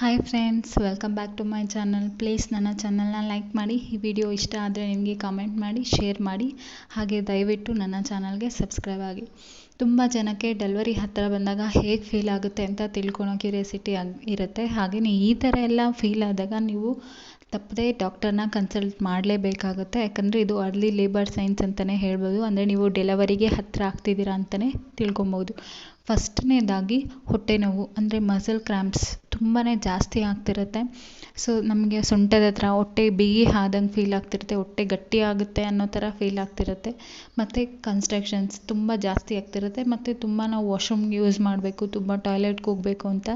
Hi friends welcome back to my channel please ನನ್ನ ಚಾನಲ್ನ like ಮಾಡಿ, ಈ ವಿಡಿಯೋ ಇಷ್ಟ ಆದರೆ ನಿಮಗೆ ಕಮೆಂಟ್ ಮಾಡಿ ಶೇರ್ ಮಾಡಿ. ಹಾಗೆ ದಯವಿಟ್ಟು ನನ್ನ ಚಾನಲ್ಗೆ ಸಬ್ಸ್ಕ್ರೈಬ್ ಆಗಿ. ತುಂಬ ಜನಕ್ಕೆ ಡೆಲಿವರಿ ಹತ್ತಿರ ಬಂದಾಗ ಹೇಗೆ ಫೀಲ್ ಆಗುತ್ತೆ ಅಂತ ತಿಳ್ಕೊಳೋ ಕ್ಯೂರಿಯಾಸಿಟಿ ಆಗಿ ಇರುತ್ತೆ. ಹಾಗೆಯೇ ಈ ಥರ ಎಲ್ಲ ಫೀಲ್ ಆದಾಗ ನೀವು ತಪ್ಪದೇ ಡಾಕ್ಟರ್ನ ಕನ್ಸಲ್ಟ್ ಮಾಡಲೇಬೇಕಾಗುತ್ತೆ. ಯಾಕಂದರೆ ಇದು ಅರ್ಲಿ ಲೇಬರ್ ಸೈನ್ಸ್ ಅಂತಲೇ ಹೇಳ್ಬೋದು. ಅಂದರೆ ನೀವು ಡೆಲವರಿಗೆ ಹತ್ತಿರ ಆಗ್ತಿದ್ದೀರಾ ಅಂತಲೇ ತಿಳ್ಕೊಬೋದು. ಫಸ್ಟ್ನೇದಾಗಿ ಹೊಟ್ಟೆ ನೋವು, ಅಂದರೆ ಮಸಲ್ ಕ್ರ್ಯಾಂಪ್ಸ್ ತುಂಬಾ ಜಾಸ್ತಿ ಆಗ್ತಿರುತ್ತೆ. ಸೊ ನಮಗೆ ಸೊಂಟದ ಹತ್ರ ಹೊಟ್ಟೆ ಬಿಗಿ ಆದಂಗೆ ಫೀಲ್ ಆಗ್ತಿರುತ್ತೆ, ಹೊಟ್ಟೆ ಗಟ್ಟಿ ಆಗುತ್ತೆ ಅನ್ನೋ ಥರ ಫೀಲ್ ಆಗ್ತಿರುತ್ತೆ. ಮತ್ತು ಕನ್ಸ್ಟ್ರಕ್ಷನ್ಸ್ ತುಂಬ ಜಾಸ್ತಿ ಆಗ್ತಿರುತ್ತೆ. ಮತ್ತು ತುಂಬ ನಾವು ವಾಶ್ರೂಮ್ಗೆ ಯೂಸ್ ಮಾಡಬೇಕು, ತುಂಬ ಟಾಯ್ಲೆಟ್ಗೆ ಹೋಗಬೇಕು ಅಂತ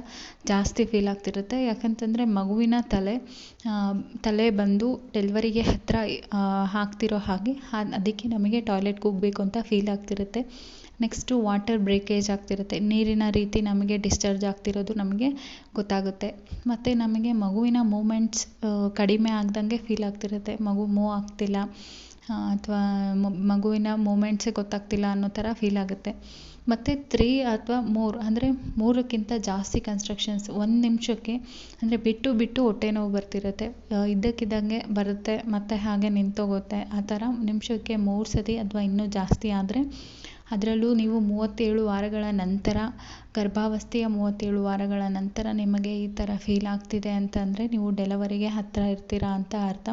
ಜಾಸ್ತಿ ಫೀಲ್ ಆಗ್ತಿರುತ್ತೆ. ಯಾಕಂತಂದರೆ ಮಗುವಿನ ತಲೆ ತಲೆ ಬಂದು ಡೆಲ್ವರಿಗೆ ಹತ್ತಿರ ಆಗ್ತಿರೋ ಹಾಗೆ ಅದಕ್ಕೆ ನಮಗೆ ಟಾಯ್ಲೆಟ್ಗೆ ಹೋಗಬೇಕು ಅಂತ ಫೀಲ್ ಆಗ್ತಿರುತ್ತೆ. ನೆಕ್ಸ್ಟು ವಾಟರ್ ಬ್ರೇಕೇಜ್ ಆಗ್ತಿರುತ್ತೆ. ನೀರಿನ ರೀತಿ ನಮಗೆ ಡಿಸ್ಚಾರ್ಜ್ ಆಗ್ತಿರೋದು ನಮಗೆ ಗೊತ್ತಾಗುತ್ತೆ. ಮತ್ತು ನಮಗೆ ಮಗುವಿನ ಮೂಮೆಂಟ್ಸ್ ಕಡಿಮೆ ಆಗ್ದಂಗೆ ಫೀಲ್ ಆಗ್ತಿರುತ್ತೆ. ಮಗು ಮೂವ್ ಆಗ್ತಿಲ್ಲ ಅಥವಾ ಮಗುವಿನ ಮೂಮೆಂಟ್ಸೇ ಗೊತ್ತಾಗ್ತಿಲ್ಲ ಅನ್ನೋ ಥರ ಫೀಲ್ ಆಗುತ್ತೆ. ಮತ್ತು ತ್ರೀ ಅಥವಾ ಮೂರು, ಅಂದರೆ ಮೂರಕ್ಕಿಂತ ಜಾಸ್ತಿ ಕನ್ಸ್ಟ್ರಕ್ಷನ್ಸ್ ಒಂದು ನಿಮಿಷಕ್ಕೆ, ಅಂದರೆ ಬಿಟ್ಟು ಬಿಟ್ಟು ಹೊಟ್ಟೆ ನೋವು ಬರ್ತಿರುತ್ತೆ. ಇದ್ದಕ್ಕಿದ್ದಂಗೆ ಬರುತ್ತೆ, ಮತ್ತು ಹಾಗೆ ನಿಂತೋಗುತ್ತೆ. ಆ ಥರ ನಿಮಿಷಕ್ಕೆ ಮೂರು ಸತಿ ಅಥವಾ ಇನ್ನೂ ಜಾಸ್ತಿ ಆದರೆ ಅದರಲ್ಲೂ ನೀವು ಮೂವತ್ತೇಳು ವಾರಗಳ ನಂತರ, ಗರ್ಭಾವಸ್ಥೆಯ ಮೂವತ್ತೇಳು ವಾರಗಳ ನಂತರ ನಿಮಗೆ ಈ ಥರ ಫೀಲ್ ಆಗ್ತಿದೆ ಅಂತಂದರೆ ನೀವು ಡೆಲವರಿಗೆ ಹತ್ತಿರ ಇರ್ತೀರಾ ಅಂತ ಅರ್ಥ.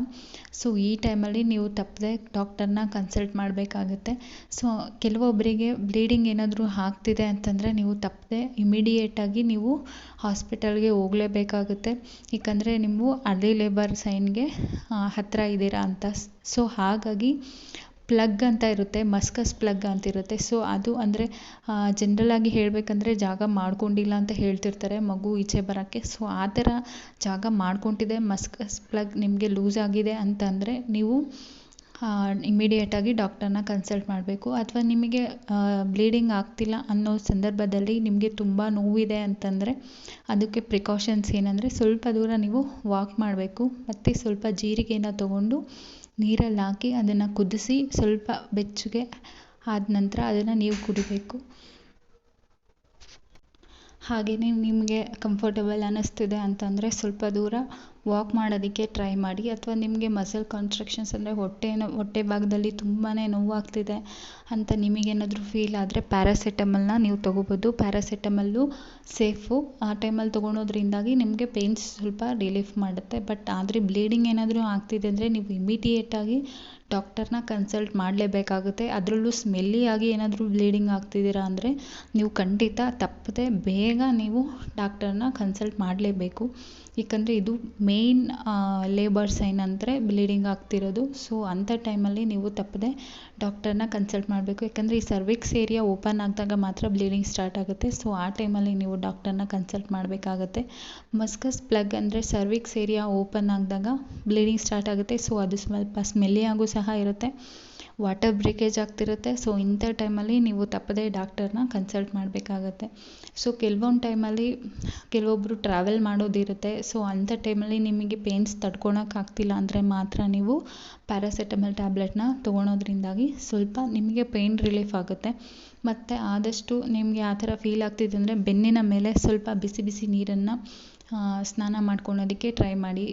ಸೊ ಈ ಟೈಮಲ್ಲಿ ನೀವು ತಪ್ಪದೆ ಡಾಕ್ಟರ್ನ ಕನ್ಸಲ್ಟ್ ಮಾಡಬೇಕಾಗುತ್ತೆ. ಸೊ ಕೆಲವೊಬ್ಬರಿಗೆ ಬ್ಲೀಡಿಂಗ್ ಏನಾದರೂ ಆಗ್ತಿದೆ ಅಂತಂದರೆ ನೀವು ತಪ್ಪದೆ ಇಮಿಡಿಯೇಟಾಗಿ ನೀವು ಹಾಸ್ಪಿಟಲ್ಗೆ ಹೋಗಲೇಬೇಕಾಗುತ್ತೆ. ಏಕಂದರೆ ನೀವು ಅರ್ಲಿ ಲೇಬರ್ ಸೈನ್ಗೆ ಹತ್ತಿರ ಇದ್ದೀರಾ ಅಂತ. ಸೊ ಹಾಗಾಗಿ ಪ್ಲಗ್ ಅಂತ ಇರುತ್ತೆ, ಮಸ್ಕಸ್ ಪ್ಲಗ್ ಅಂತಿರುತ್ತೆ ಸೊ ಅದು ಅಂದರೆ ಜನ್ರಲ್ಲಾಗಿ ಹೇಳಬೇಕಂದ್ರೆ ಜಾಗ ಮಾಡ್ಕೊಂಡಿಲ್ಲ ಅಂತ ಹೇಳ್ತಿರ್ತಾರೆ ಮಗು ಈಚೆ ಬರೋಕ್ಕೆ. ಸೊ ಆ ಥರ ಜಾಗ ಮಾಡ್ಕೊಂಡಿದೆ, ಮಸ್ಕಸ್ ಪ್ಲಗ್ ನಿಮಗೆ ಲೂಸ್ ಆಗಿದೆ ಅಂತಂದರೆ ನೀವು ಇಮ್ಮಿಡಿಯೇಟಾಗಿ ಡಾಕ್ಟರ್ನ ಕನ್ಸಲ್ಟ್ ಮಾಡಬೇಕು. ಅಥವಾ ನಿಮಗೆ ಬ್ಲೀಡಿಂಗ್ ಆಗ್ತಿಲ್ಲ ಅನ್ನೋ ಸಂದರ್ಭದಲ್ಲಿ ನಿಮಗೆ ತುಂಬ ನೋವಿದೆ ಅಂತಂದರೆ ಅದಕ್ಕೆ ಪ್ರಿಕಾಷನ್ಸ್ ಏನಂದರೆ ಸ್ವಲ್ಪ ದೂರ ನೀವು ವಾಕ್ ಮಾಡಬೇಕು. ಮತ್ತು ಸ್ವಲ್ಪ ಜೀರಿಗೆನ ತೊಗೊಂಡು ನೀರಲ್ಲಿ ಹಾಕಿ ಅದನ್ನು ಕುದಿಸಿ ಸ್ವಲ್ಪ ಬೆಚ್ಚಗೆ ಆದ ನಂತರ ಅದನ್ನು ನೀವು ಕುಡಿಬೇಕು. ಹಾಗೆಯೇ ನಿಮಗೆ ಕಂಫರ್ಟಬಲ್ ಅನ್ನಿಸ್ತಿದೆ ಅಂತಂದರೆ ಸ್ವಲ್ಪ ದೂರ ವಾಕ್ ಮಾಡೋದಕ್ಕೆ ಟ್ರೈ ಮಾಡಿ ಅಥವಾ ನಿಮಗೆ ಮಸಲ್ ಕಾನ್ಸ್ಟ್ರಕ್ಷನ್ಸ್ ಅಂದರೆ ಹೊಟ್ಟೆ ಹೊಟ್ಟೆ ಭಾಗದಲ್ಲಿ ತುಂಬಾ ನೋವಾಗ್ತಿದೆ ಅಂತ ನಿಮಗೇನಾದರೂ ಫೀಲ್ ಆದರೆ ಪ್ಯಾರಾಸಿಟಮಲ್ನ ನೀವು ತೊಗೋಬೋದು. ಪ್ಯಾರಾಸಿಟಮಲ್ಲು ಸೇಫು ಆ ಟೈಮಲ್ಲಿ ತೊಗೊಳೋದ್ರಿಂದಾಗಿ ನಿಮಗೆ ಪೇಯ್ನ್ಸ್ ಸ್ವಲ್ಪ ರಿಲೀಫ್ ಮಾಡುತ್ತೆ. ಬಟ್ ಆದರೆ ಬ್ಲೀಡಿಂಗ್ ಏನಾದರೂ ಆಗ್ತಿದೆ ಅಂದರೆ ನೀವು ಇಮಿಡಿಯೇಟಾಗಿ ಡಾಕ್ಟರ್ನ ಕನ್ಸಲ್ಟ್ ಮಾಡಲೇಬೇಕಾಗುತ್ತೆ. ಅದರಲ್ಲೂ ಸ್ಮೆಲ್ಲಿಯಾಗಿ ಏನಾದರೂ ಬ್ಲೀಡಿಂಗ್ ಆಗ್ತಿದ್ದೀರಾ ಅಂದರೆ ನೀವು ಖಂಡಿತ ತಪ್ಪದೆ ಬೇಗ ನೀವು ಡಾಕ್ಟರ್ನ ಕನ್ಸಲ್ಟ್ ಮಾಡಲೇಬೇಕು. ಏಕೆಂದರೆ ಇದು ಮೇಯ್ನ್ ಲೇಬರ್ ಏನಂದರೆ ಬ್ಲೀಡಿಂಗ್ ಆಗ್ತಿರೋದು. ಸೊ ಅಂಥ ಟೈಮಲ್ಲಿ ನೀವು ತಪ್ಪದೆ ಡಾಕ್ಟರ್ನ ಕನ್ಸಲ್ಟ್ ಮಾಡಬೇಕು. ಯಾಕಂದರೆ ಈ ಸರ್ವಿಕ್ಸ್ ಏರಿಯಾ ಓಪನ್ ಆದಾಗ ಮಾತ್ರ ಬ್ಲೀಡಿಂಗ್ ಸ್ಟಾರ್ಟ್ ಆಗುತ್ತೆ. ಸೊ ಆ ಟೈಮಲ್ಲಿ ನೀವು ಡಾಕ್ಟರ್ನ ಕನ್ಸಲ್ಟ್ ಮಾಡಬೇಕಾಗತ್ತೆ. ಮಸ್ಕಸ್ ಪ್ಲಗ್ ಅಂದರೆ ಸರ್ವಿಕ್ಸ್ ಏರಿಯಾ ಓಪನ್ ಆಗಿದಾಗ ಬ್ಲೀಡಿಂಗ್ ಸ್ಟಾರ್ಟ್ ಆಗುತ್ತೆ. ಸೊ ಅದು ಸ್ವಲ್ಪ ಸ್ಮೆಲ್ಲಿಯಾಗೂ ಸಹ ಇರುತ್ತೆ. ವಾಟರ್ ಬ್ರೇಕೇಜ್ ಆಗ್ತಿರುತ್ತೆ. ಸೊ ಇಂಥ ಟೈಮಲ್ಲಿ ನೀವು ತಪ್ಪದೇ ಡಾಕ್ಟರ್ನ ಕನ್ಸಲ್ಟ್ ಮಾಡಬೇಕಾಗತ್ತೆ. ಸೊ ಕೆಲವೊಂದು ಟೈಮಲ್ಲಿ ಕೆಲವೊಬ್ಬರು ಟ್ರಾವೆಲ್ ಮಾಡೋದಿರುತ್ತೆ. ಸೊ ಅಂಥ ಟೈಮಲ್ಲಿ ನಿಮಗೆ ಪೇಯ್ನ್ಸ್ ತಡ್ಕೊಳಕ್ಕಾಗ್ತಿಲ್ಲ ಅಂದರೆ ಮಾತ್ರ ನೀವು ಪ್ಯಾರಾಸಿಟಮಲ್ ಟ್ಯಾಬ್ಲೆಟ್ನ ತೊಗೊಳೋದ್ರಿಂದಾಗಿ ಸ್ವಲ್ಪ ನಿಮಗೆ ಪೇಯ್ನ್ ರಿಲೀಫ್ ಆಗುತ್ತೆ. ಮತ್ತು ಆದಷ್ಟು ನಿಮಗೆ ಆ ಥರ ಫೀಲ್ ಆಗ್ತಿದೆ ಅಂದರೆ ಬೆನ್ನಿನ ಮೇಲೆ ಸ್ವಲ್ಪ ಬಿಸಿ ಬಿಸಿ ನೀರನ್ನು ಸ್ನಾನ ಮಾಡ್ಕೊಳ್ಳೋದಕ್ಕೆ ಟ್ರೈ ಮಾಡಿ.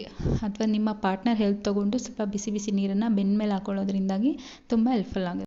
ಅಥವಾ ನಿಮ್ಮ ಪಾರ್ಟ್ನರ್ ಹೆಲ್ಪ್ ತೊಗೊಂಡು ಸ್ವಲ್ಪ ಬಿಸಿ ಬಿಸಿ ನೀರನ್ನು ಬೆನ್ನ ಮೇಲೆ ಹಾಕೊಳ್ಳೋದ್ರಿಂದಾಗಿ ತುಂಬ ಹೆಲ್ಪ್ಫುಲ್ ಆಗುತ್ತೆ.